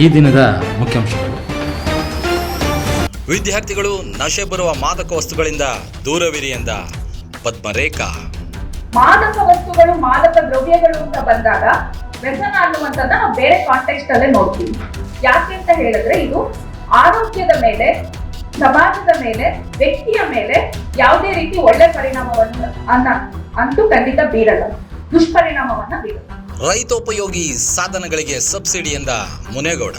ಈ ದಿನದ ಮುಖ್ಯಾಂಶಗಳು. ವಿದ್ಯಾರ್ಥಿಗಳು ನಶೆ ಬರುವ ಮಾದಕ ವಸ್ತುಗಳಿಂದ ದೂರವಿರಿ ಎಂದ ಪದ್ಮರೇಖಾ. ಮಾದಕ ವಸ್ತುಗಳು ಮಾದಕ ದ್ರವ್ಯಗಳು ಅಂತ ಬಂದಾಗ ವ್ಯಸನ ಅನ್ನುವಂಥದ್ದನ್ನ ನಾವು ಬೇರೆ ಕಾಂಟೆಕ್ಸ್ಟ್ ಅಲ್ಲೇ ನೋಡ್ತೀವಿ. ಯಾಕೆ ಅಂತ ಹೇಳಿದ್ರೆ ಇದು ಆರೋಗ್ಯದ ಮೇಲೆ ಸಮಾಜದ ಮೇಲೆ ವ್ಯಕ್ತಿಯ ಮೇಲೆ ಯಾವುದೇ ರೀತಿ ಒಳ್ಳೆ ಪರಿಣಾಮವನ್ನು ಅನ್ನ ಅಂತೂ ಖಂಡಿತ ಬೀರಲ್ಲ. ದುಷ್ಪರಿಣಾಮವನ್ನ ಬೀರಲ್ಲ. ರೈತೋಪಯೋಗಿ ಸಾಧನಗಳಿಗೆ ಸಬ್ಸಿಡಿ ಎಂದ ಮುನೇಗೌಡ.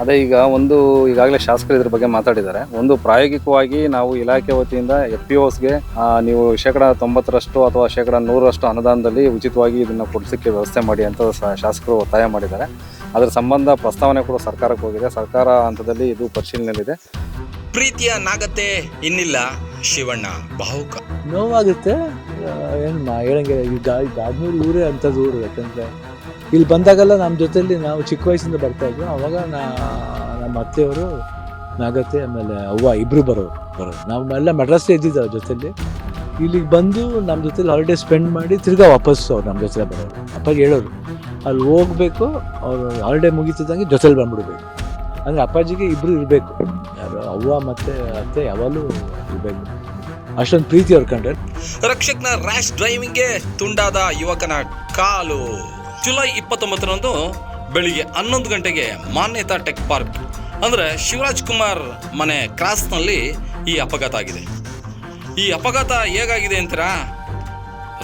ಅದೇ ಈಗ ಒಂದು ಈಗಾಗಲೇ ಶಾಸಕರು ಇದ್ರ ಬಗ್ಗೆ ಮಾತಾಡಿದ್ದಾರೆ. ಒಂದು ಪ್ರಾಯೋಗಿಕವಾಗಿ ನಾವು ಇಲಾಖೆ ವತಿಯಿಂದ ಎಫ್ ಪಿ ಓಸ್ಗೆ ನೀವು ಶೇಕಡ ತೊಂಬತ್ತರಷ್ಟು ಅಥವಾ ಶೇಕಡ ನೂರರಷ್ಟು ಅನುದಾನದಲ್ಲಿ ಉಚಿತವಾಗಿ ಇದನ್ನು ಕೊಡಿಸೋಕ್ಕೆ ವ್ಯವಸ್ಥೆ ಮಾಡಿ ಅಂತ ಶಾಸಕರು ಒತ್ತಾಯ ಮಾಡಿದ್ದಾರೆ. ಅದರ ಸಂಬಂಧ ಪ್ರಸ್ತಾವನೆ ಕೂಡ ಸರ್ಕಾರಕ್ಕೆ ಹೋಗಿದೆ. ಸರ್ಕಾರ ಹಂತದಲ್ಲಿ ಇದು ಪರಿಶೀಲನೆಯಲ್ಲಿದೆ. ಪ್ರೀತಿಯ ನಾಗತೆ ಇನ್ನಿಲ್ಲ ಶಿವಣ್ಣ ಭಾವುಕ ನೋವಾಗುತ್ತೆ. ಏನು ಮಾ ಹೇಳಂಗೆ ಈಗ ಇದಾದ್ಮೇಲೆ ಊರೇ ಅಂಥದ್ದು ಊರು, ಯಾಕಂದರೆ ಇಲ್ಲಿ ಬಂದಾಗೆಲ್ಲ ನಮ್ಮ ಜೊತೆಯಲ್ಲಿ ನಾವು ಚಿಕ್ಕ ವಯಸ್ಸಿಂದ ಬರ್ತಾ ಇದ್ವಿ. ಅವಾಗ ನಾ ನಮ್ಮ ಅತ್ತೆಯವರು, ನಾಗತ್ತೆ, ಆಮೇಲೆ ಅವ್ವ ಇಬ್ಬರು ಬರೋರು ಬರೋರು. ನಾವು ಎಲ್ಲ ಮೆಡ್ರಾಸ್ಲೇ ಇದ್ದಿದ್ದು ಅವ್ರ ಜೊತೆಯಲ್ಲಿ. ಇಲ್ಲಿಗೆ ಬಂದು ನಮ್ಮ ಜೊತೆಲಿ ಹಾಲಿಡೇ ಸ್ಪೆಂಡ್ ಮಾಡಿ ತಿರ್ಗಾ ವಾಪಸ್ ಅವ್ರು ನಮ್ಮ ಜೊತೆ ಬರೋರು. ಅಪ್ಪಾಜಿ ಹೇಳೋರು, ಅಲ್ಲಿ ಹೋಗಬೇಕು, ಅವ್ರು ಹಾಲಿಡೇ ಮುಗೀತಿದ್ದಂಗೆ ಜೊತೆಲಿ ಬಂದ್ಬಿಡ್ಬೇಕು. ಅಂದರೆ ಅಪ್ಪಾಜಿಗೆ ಇಬ್ಬರು ಇರಬೇಕು. ಯಾರು ಅವ್ವ ಮತ್ತು ಅತ್ತೆ ಯಾವಾಗಲೂ ಇರಬೇಕು. ಅಷ್ಟೊಂದು ಪ್ರೀತಿ ಅವ್ರು ಕಂಡ್ರೆ. ರಕ್ಷಕ್ನ ರ್ಯಾಶ್ ಡ್ರೈವಿಂಗ್ಗೆ ತುಂಡಾದ ಯುವಕನ ಕಾಲು. ಜುಲೈ ಇಪ್ಪತ್ತೊಂಬತ್ತರಂದು ಬೆಳಿಗ್ಗೆ ಹನ್ನೊಂದು ಗಂಟೆಗೆ ಮಾನ್ಯತಾ ಟೆಕ್ ಪಾರ್ಕ್, ಅಂದರೆ ಶಿವರಾಜ್ ಕುಮಾರ್ ಮನೆ ಕ್ರಾಸ್ನಲ್ಲಿ ಈ ಅಪಘಾತ ಆಗಿದೆ. ಈ ಅಪಘಾತ ಹೇಗಾಗಿದೆ ಅಂತೀರಾ?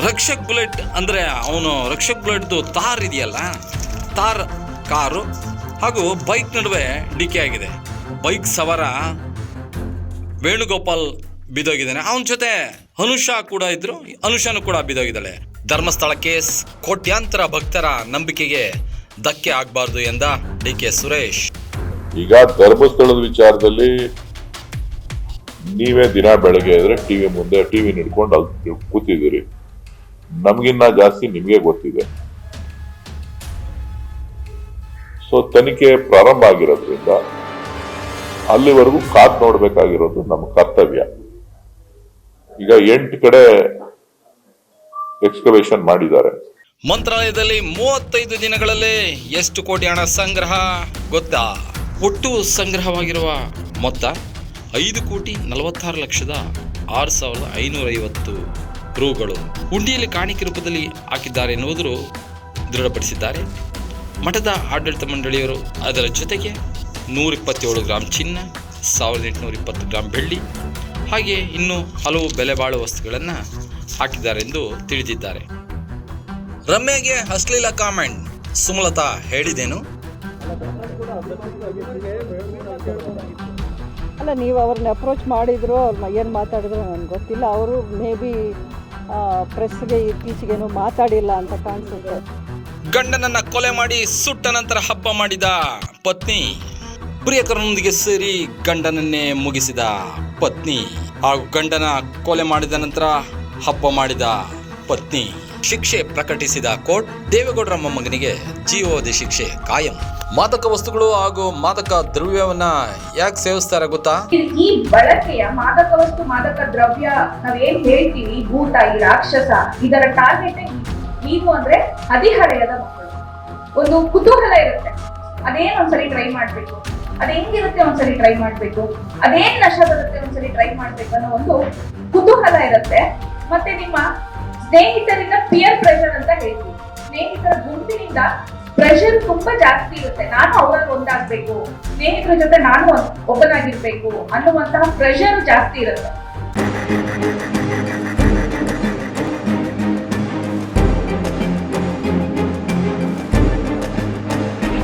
ರಕ್ಷಕ್ ಬುಲೆಟ್ ಅಂದರೆ ಅವನು ರಕ್ಷಕ್ ಬುಲೆಟ್ದು ತಾರ್ ಇದೆಯಲ್ಲ, ತಾರ್ ಕಾರು ಹಾಗೂ ಬೈಕ್ ನಡುವೆ ಡಿಕೆ ಆಗಿದೆ. ಬೈಕ್ ಸವಾರ ವೇಣುಗೋಪಾಲ್ ಬಿದ್ದೋಗಿದ್ದಾನೆ. ಅವನ ಜೊತೆ ಅನುಷಾ ಕೂಡ ಇದ್ರು. ಅನುಷಾನು ಕೂಡ ಬಿದ್ದೋಗಿದ್ದಾಳೆ. ಧರ್ಮಸ್ಥಳಕ್ಕೆ ಕೋಟ್ಯಾಂತರ ಭಕ್ತರ ನಂಬಿಕೆಗೆ ಧಕ್ಕೆ ಆಗಬಾರ್ದು ಎಂದ ಡಿ ಕೆ ಸುರೇಶ್. ಈಗ ಧರ್ಮಸ್ಥಳದ ವಿಚಾರದಲ್ಲಿ ನೀವೇ ದಿನ ಬೆಳಗ್ಗೆ ಇದ್ರೆ ಟಿವಿ ಮುಂದೆ ಟಿವಿ ಹಿಡ್ಕೊಂಡು ಅಲ್ಲಿ ಕೂತಿದ್ದೀರಿ. ನಮಗಿನ್ನ ಜಾಸ್ತಿ ನಿಮಗೆ ಗೊತ್ತಿದೆ. ಸೊ ತನಿಖೆ ಪ್ರಾರಂಭ ಆಗಿರೋದ್ರಿಂದ ಅಲ್ಲಿವರೆಗೂ ಕಾದ್ ನೋಡಬೇಕಾಗಿರೋದು ನಮ್ಮ ಕರ್ತವ್ಯ. ಈಗ ಎಂಟು ಕಡೆ ಎಕ್ಸ್ಕವೇಷನ್ ಮಾಡಿದ್ದಾರೆ. ಮಂತ್ರಾಲಯದಲ್ಲಿ ಮೂವತ್ತೈದು ದಿನಗಳಲ್ಲೇ ಎಷ್ಟು ಕೋಟಿ ಹಣ ಸಂಗ್ರಹ ಗೊತ್ತಾ? ಒಟ್ಟು ಸಂಗ್ರಹವಾಗಿರುವ ಮೊತ್ತ ಐದು ಕೋಟಿ ನಲವತ್ತಾರು ಲಕ್ಷದ ಆರು ಸಾವಿರದ ಐನೂರ ಐವತ್ತು ರೂಗಳು. ಹುಂಡಿಯಲ್ಲಿ ಕಾಣಿಕೆ ರೂಪದಲ್ಲಿ ಹಾಕಿದ್ದಾರೆ ಎನ್ನುವುದರು ದೃಢಪಡಿಸಿದ್ದಾರೆ. ಮಠದ ಆಡಳಿತ ಮಂಡಳಿಯವರು ಅದರ ಜೊತೆಗೆ ನೂರ ಇಪ್ಪತ್ತೇಳು ಗ್ರಾಂ ಚಿನ್ನ, ಸಾವಿರದ ಎಂಟುನೂರ ಇಪ್ಪತ್ತು ಗ್ರಾಂ ಬೆಳ್ಳಿ ಹಾಗೆ ಇನ್ನೂ ಹಲವು ಬೆಲೆ ಬಾಳುವ ವಸ್ತುಗಳನ್ನು ಹಾಕಿದ್ದಾರೆಂದು ತಿಳಿದಿದ್ದಾರೆ. ರಮ್ಯಗೆ ಅಶ್ಲೀಲ ಕಾಮೆಂಟ್ ಸುಮಲತಾ ಹೇಳಿದೇನು? ಅಲ್ಲ ನೀವು ಅವ್ರನ್ನ ಅಪ್ರೋಚ್ ಮಾಡಿದ್ರು ಏನು ಮಾತಾಡಿದ್ರು ನನಗೆ ಗೊತ್ತಿಲ್ಲ. ಅವರು ಮೇ ಬಿ ಪ್ರೆಸ್ಗೆ ಇತ್ತೀಚೆಗೇನು ಮಾತಾಡಿಲ್ಲ ಅಂತ ಕಾಣಿಸುತ್ತೆ. ಗಂಡನನ್ನ ಕೊಲೆ ಮಾಡಿ ಸುಟ್ಟ ನಂತರ ಹಬ್ಬ ಮಾಡಿದ ಪತ್ನಿ ಪ್ರಿಯಕರನೊಂದಿಗೆ ಸೇರಿ ಗಂಡನನ್ನೇ ಮುಗಿಸಿದ ಪತ್ನಿ ಹಾಗೂ ಗಂಡನ ಕೊಲೆ ಮಾಡಿದ ನಂತರ ಹಬ್ಬ ಮಾಡಿದ ಪತ್ನಿ. ಶಿಕ್ಷೆ ಪ್ರಕಟಿಸಿದ ಕೋರ್ಟ್, ದೇವೇಗೌಡರ ಮೊಮ್ಮಗನಿಗೆ ಜೀವೋಧಿ ಶಿಕ್ಷೆ ಕಾಯಂ. ಮಾದಕ ವಸ್ತುಗಳು ಹಾಗೂ ಮಾದಕ ದ್ರವ್ಯವನ್ನ ಯಾಕೆ ಸೇವಿಸ್ತಾರೆ ಗೊತ್ತಾ? ಈ- ಬಳಕೆಯ ಮಾದಕ ವಸ್ತು, ಮಾದಕ ದ್ರವ್ಯ ನಾವೇನ್ ಹೇಳ್ತೀವಿ? ಭೂತ, ಈ ರಾಕ್ಷಸ, ಇದರ ಟಾರ್ಗೆಟ್ ನೀವು ಅಂದ್ರೆ ಹದಿಹರೆಯದ ಮಕ್ಕಳು. ಒಂದು ಕುತೂಹಲ ಇರುತ್ತೆ. ಅದೇನ್ ಒಂದ್ಸರಿ ಟ್ರೈ ಮಾಡ್ಬೇಕು? ಅದ್ ಹೆಂಗಿರುತ್ತೆ ಒಂದ್ಸರಿ ಟ್ರೈ ಮಾಡ್ಬೇಕು? ಅದೇನ್ ನಶ ಬರುತ್ತೆ ಒಂದ್ಸರಿ ಟ್ರೈ ಮಾಡ್ಬೇಕು ಅನ್ನೋ ಒಂದು ಕುತೂಹಲ ಇರುತ್ತೆ. ಮತ್ತೆ ನಿಮ್ಮ ಸ್ನೇಹಿತರಿಂದ ಪಿಯರ್ ಪ್ರೆಷರ್ ಅಂತ ಹೇಳ್ತೀವಿ. ಸ್ನೇಹಿತರ ಗುಂಪಿನಿಂದ ಪ್ರೆಷರ್ ತುಂಬಾ ಜಾಸ್ತಿ ಇರುತ್ತೆ. ನಾನು ಅವರಲ್ಲಿ ಒಂದಾಗ್ಬೇಕು. ಸ್ನೇಹಿತರ ಜೊತೆ ನಾನು ಒಬ್ಬನಾಗಿರ್ಬೇಕು ಅನ್ನುವಂತಹ ಪ್ರೆಷರ್ ಜಾಸ್ತಿ ಇರುತ್ತೆ.